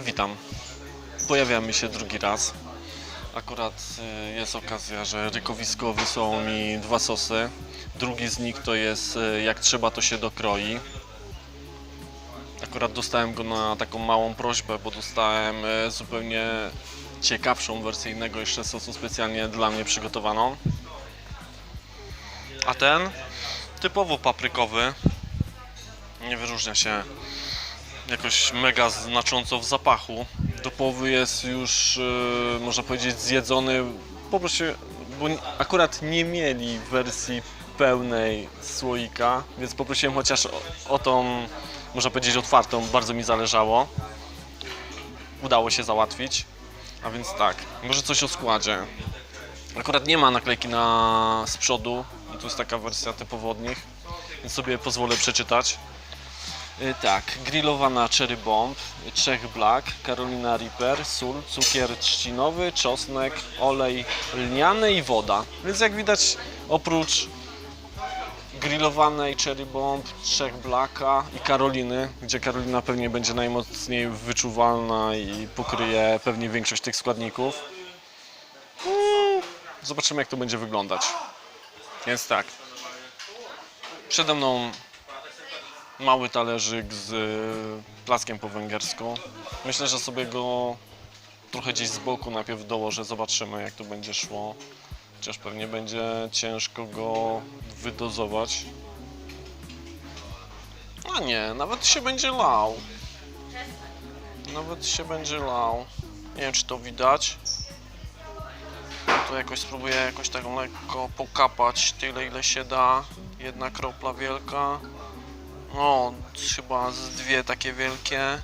Witam. Pojawiamy się drugi raz. Akurat y, jest okazja, że rykowisko wysłało mi dwa sosy. Drugi z nich to jest y, jak trzeba to się dokroi. Akurat dostałem go na taką małą prośbę, bo dostałem y, zupełnie ciekawszą wersję innego jeszcze sosu specjalnie dla mnie przygotowaną. A ten typowo paprykowy. Nie wyróżnia się jakoś mega znacząco w zapachu. Do połowy jest już, e, można powiedzieć, zjedzony. Po prostu, bo akurat nie mieli wersji pełnej słoika, więc poprosiłem chociaż o, o tą, można powiedzieć, otwartą. Bardzo mi zależało. Udało się załatwić. A więc tak, może coś o składzie. Akurat nie ma naklejki na z przodu. To jest taka wersja typowo od nich, więc sobie pozwolę przeczytać. Y, Tak, grillowana cherry bomb, Czech black, Carolina Reaper, sól, cukier trzcinowy, czosnek, olej lniany i woda. Więc jak widać oprócz grillowanej cherry bomb, Czech blacka i Karoliny, gdzie Karolina pewnie będzie najmocniej wyczuwalna i pokryje pewnie większość tych składników. Mm, Zobaczymy jak to będzie wyglądać. Więc tak. Przede mną mały talerzyk z y, plackiem po węgiersku. Myślę, że sobie go trochę gdzieś z boku najpierw dołożę, zobaczymy jak to będzie szło. Chociaż pewnie będzie ciężko go wydozować. A nie, nawet się będzie lał. Nawet się będzie lał. Nie wiem czy to widać. To jakoś spróbuję jakoś tak lekko pokapać tyle ile się da. Jedna kropla wielka. No, chyba z dwie takie wielkie.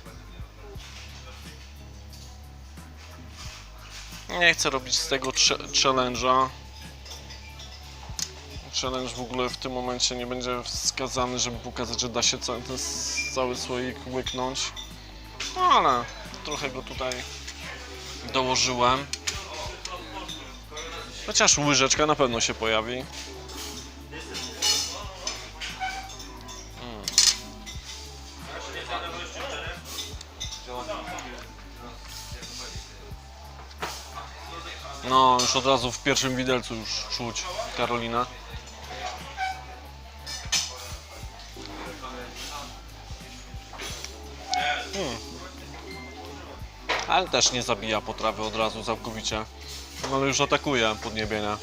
Nie chcę robić z tego challenge'a. Challenge w ogóle w tym momencie nie będzie wskazany, żeby pokazać, że da się ten cały słoik łyknąć. No ale trochę go tutaj dołożyłem. Chociaż łyżeczka na pewno się pojawi. No, już od razu w pierwszym widelcu już czuć Karolina. Hmm. Ale też nie zabija potrawy od razu całkowicie. No ale już atakuje podniebienia.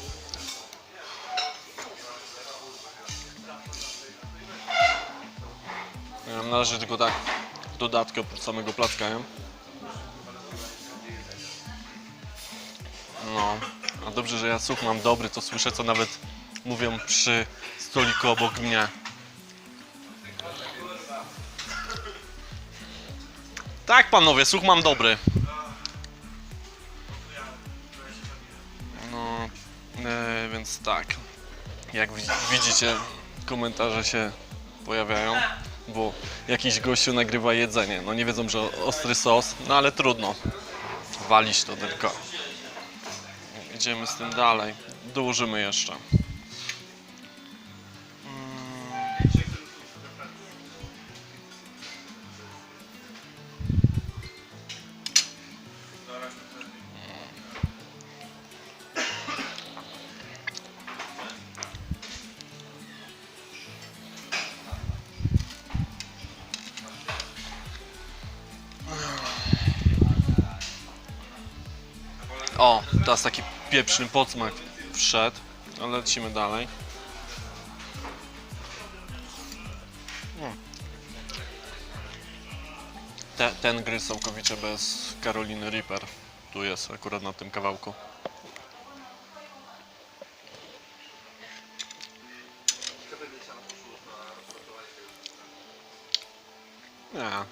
Na razie tylko tak dodatki oprócz samego placka, nie? No, a dobrze, że ja słuch mam dobry, to słyszę co nawet mówią przy stoliku obok mnie. Tak panowie, słuch mam dobry. No, e, więc tak. Jak wi- widzicie, komentarze się pojawiają, bo jakiś gościu nagrywa jedzenie. No nie wiedzą, że ostry sos, no ale trudno. Walić to tylko. Idziemy z tym dalej. Dołożymy jeszcze. O, teraz taki pieprzny podsmak wszedł, ale lecimy dalej. Mm. Te, ten gryz całkowicie bez Karoliny Reaper. Tu jest akurat na tym kawałku. Nie.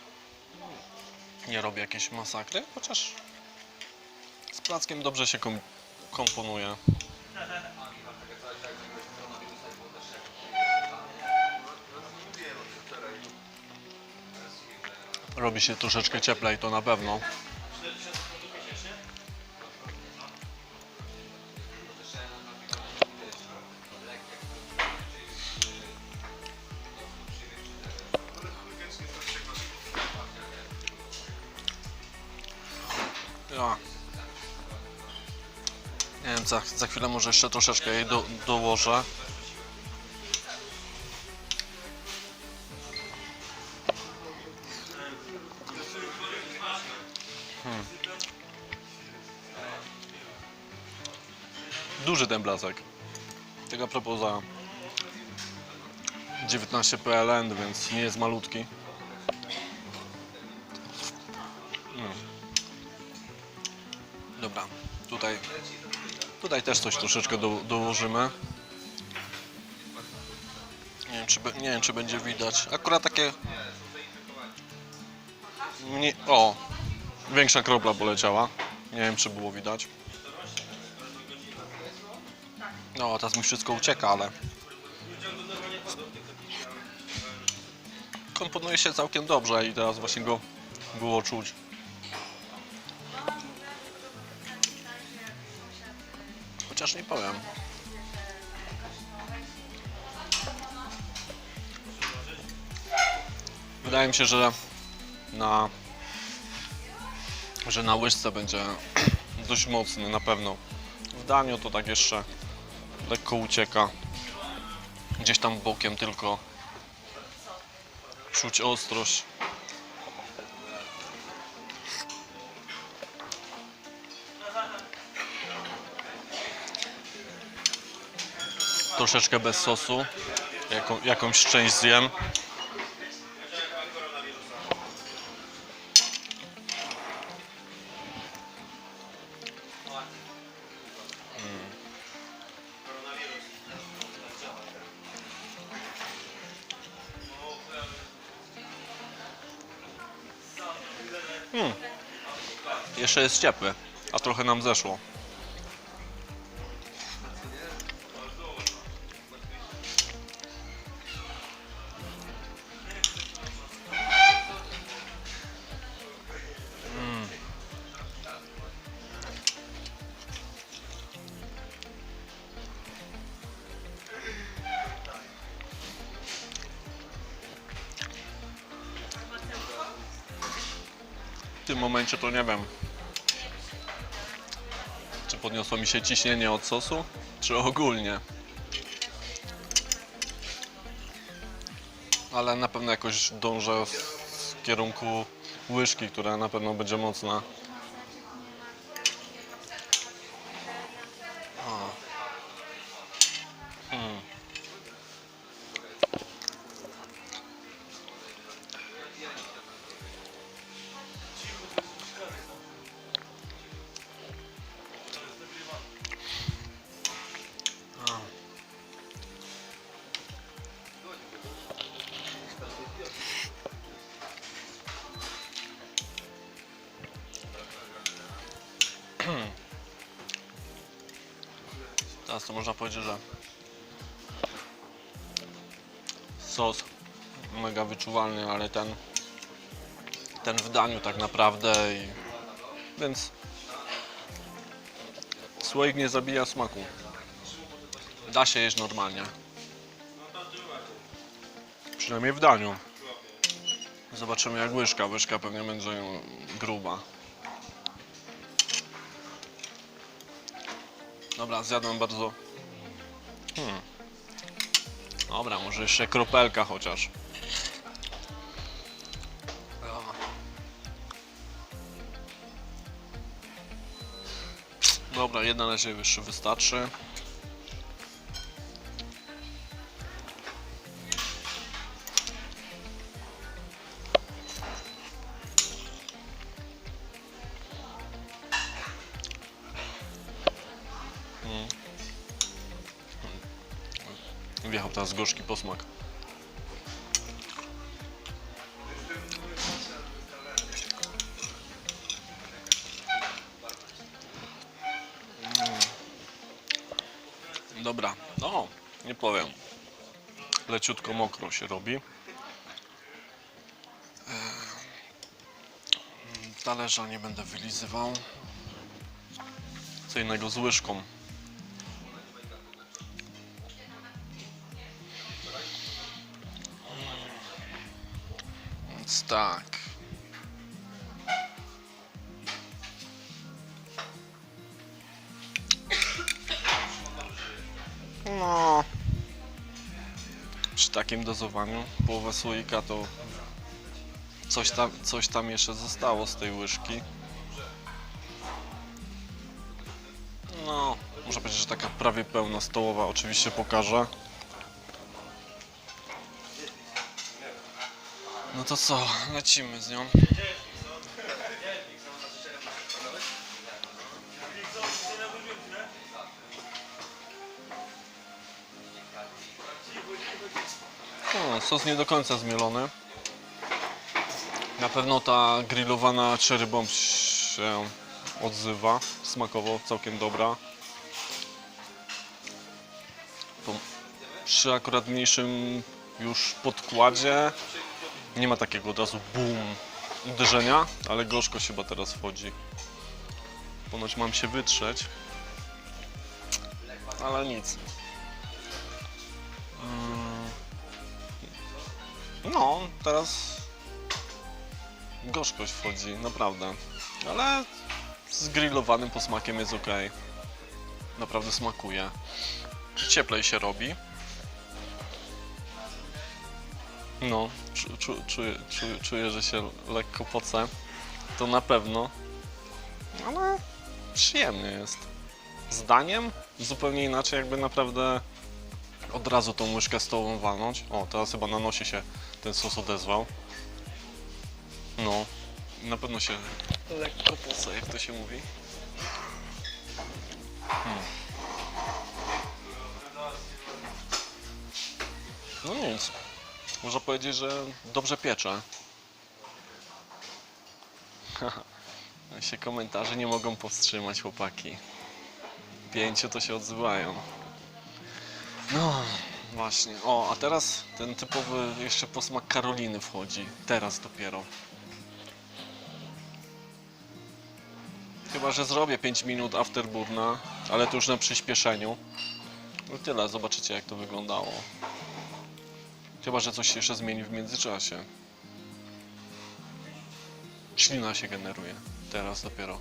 Nie robię jakiejś masakry, chociaż z plackiem dobrze się kom komponuje. Robi się troszeczkę cieplej, to na pewno. Za, za chwilę może jeszcze troszeczkę jej do, dołożę. Hmm. Duży ten blasek. Tak a propos za 19 PLN, więc nie jest malutki. Tutaj też coś troszeczkę do, dołożymy. Nie wiem, czy, nie wiem, czy będzie widać. Akurat takie... O, większa kropla poleciała. Nie wiem, czy było widać. No, teraz mi wszystko ucieka, ale... Komponuje się całkiem dobrze i teraz właśnie go było czuć. Chociaż nie powiem. Wydaje mi się, że na że na łyżce będzie dość mocny na pewno. W daniu to tak jeszcze lekko ucieka. Gdzieś tam bokiem tylko czuć ostrość. Troszeczkę bez sosu. Jaką, jakąś część zjem. Jeszcze jest ciepły, a trochę nam zeszło. W tym momencie to nie wiem, czy podniosło mi się ciśnienie od sosu, czy ogólnie. Ale na pewno jakoś dążę w kierunku łyżki, która na pewno będzie mocna. Teraz to można powiedzieć, że sos mega wyczuwalny, ale ten ten w daniu tak naprawdę i więc słoik nie zabija smaku. Da się jeść normalnie. Przynajmniej w daniu. Zobaczymy jak łyżka. Łyżka pewnie będzie gruba. Dobra, zjadłem bardzo. Hmm. Dobra, może jeszcze kropelka chociaż. Dobra, jedna na jeszcze wystarczy. Wjechał teraz gorzki posmak. Mm. Dobra, no, nie powiem. Leciutko mokro się robi. Eee, Talerza nie będę wylizywał. Co innego z łyżką. Tak. No. Przy takim dozowaniu połowa słoika to coś tam, coś tam jeszcze zostało z tej łyżki. No, muszę powiedzieć, że taka prawie pełna stołowa oczywiście pokażę. No to co, lecimy z nią. O, sos nie do końca zmielony. Na pewno ta grillowana cherry bomb się odzywa. Smakowo całkiem dobra. Przy akurat mniejszym już podkładzie nie ma takiego od razu boom uderzenia, ale gorzko chyba teraz wchodzi. Ponoć mam się wytrzeć. Ale nic. Mm. No, teraz gorzkość wchodzi, naprawdę. Ale z grillowanym posmakiem jest ok. Naprawdę smakuje. Cieplej się robi. No, czu, czu, czuję, czuję, czuję, że się lekko poce. To na pewno. Ale przyjemny jest. Zdaniem zupełnie inaczej, jakby naprawdę od razu tą łyżkę stołową walnąć. O, teraz chyba na nosie się ten sos odezwał. No, na pewno się lekko poce, jak to się mówi. Hmm. No nic. Można powiedzieć, że dobrze piecze. się komentarze nie mogą powstrzymać, chłopaki. Pięciu to się odzywają. No, właśnie. O, a teraz ten typowy jeszcze posmak Karoliny wchodzi. Teraz dopiero. Chyba, że zrobię 5 minut afterburna, ale to już na przyspieszeniu. No tyle, zobaczycie jak to wyglądało. Chyba, że coś się jeszcze zmieni w międzyczasie. Ślina się generuje. Teraz dopiero.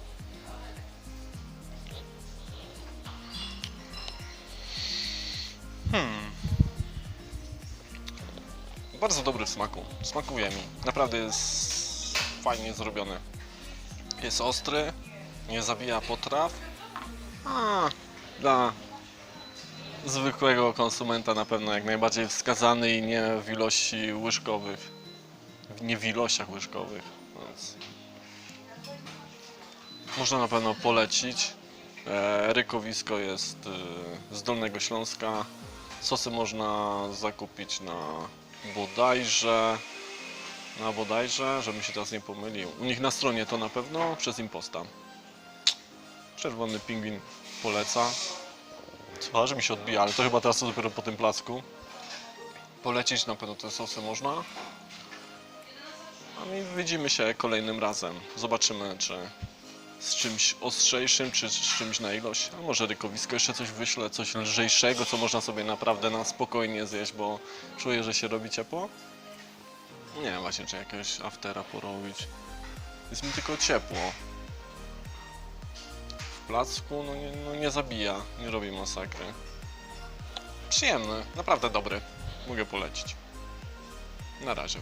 Hmm. Bardzo dobry w smaku. Smakuje mi. Naprawdę jest fajnie zrobiony. Jest ostry, nie zabija potraw. A, dla zwykłego konsumenta na pewno jak najbardziej wskazany i nie w ilości łyżkowych. Nie w ilościach łyżkowych. Więc można na pewno polecić. E, Rykowisko jest e, z Dolnego Śląska. Sosy można zakupić na bodajże na bodajże, żebym się teraz nie pomylił. U nich na stronie to na pewno przez Imposta. Czerwony pingwin poleca. Że mi się odbija, ale to chyba teraz to dopiero po tym placku. Polecić na pewno te sosy można. A my widzimy się kolejnym razem. Zobaczymy, czy z czymś ostrzejszym, czy z czymś na ilość. A może rykowisko jeszcze coś wyśle, coś lżejszego, co można sobie naprawdę na spokojnie zjeść, bo czuję, że się robi ciepło. Nie wiem właśnie, czy jakiegoś aftera porobić. Jest mi tylko ciepło. Placku no nie, no nie zabija, nie robi masakry. Przyjemny, naprawdę dobry. Mogę polecić. Na razie.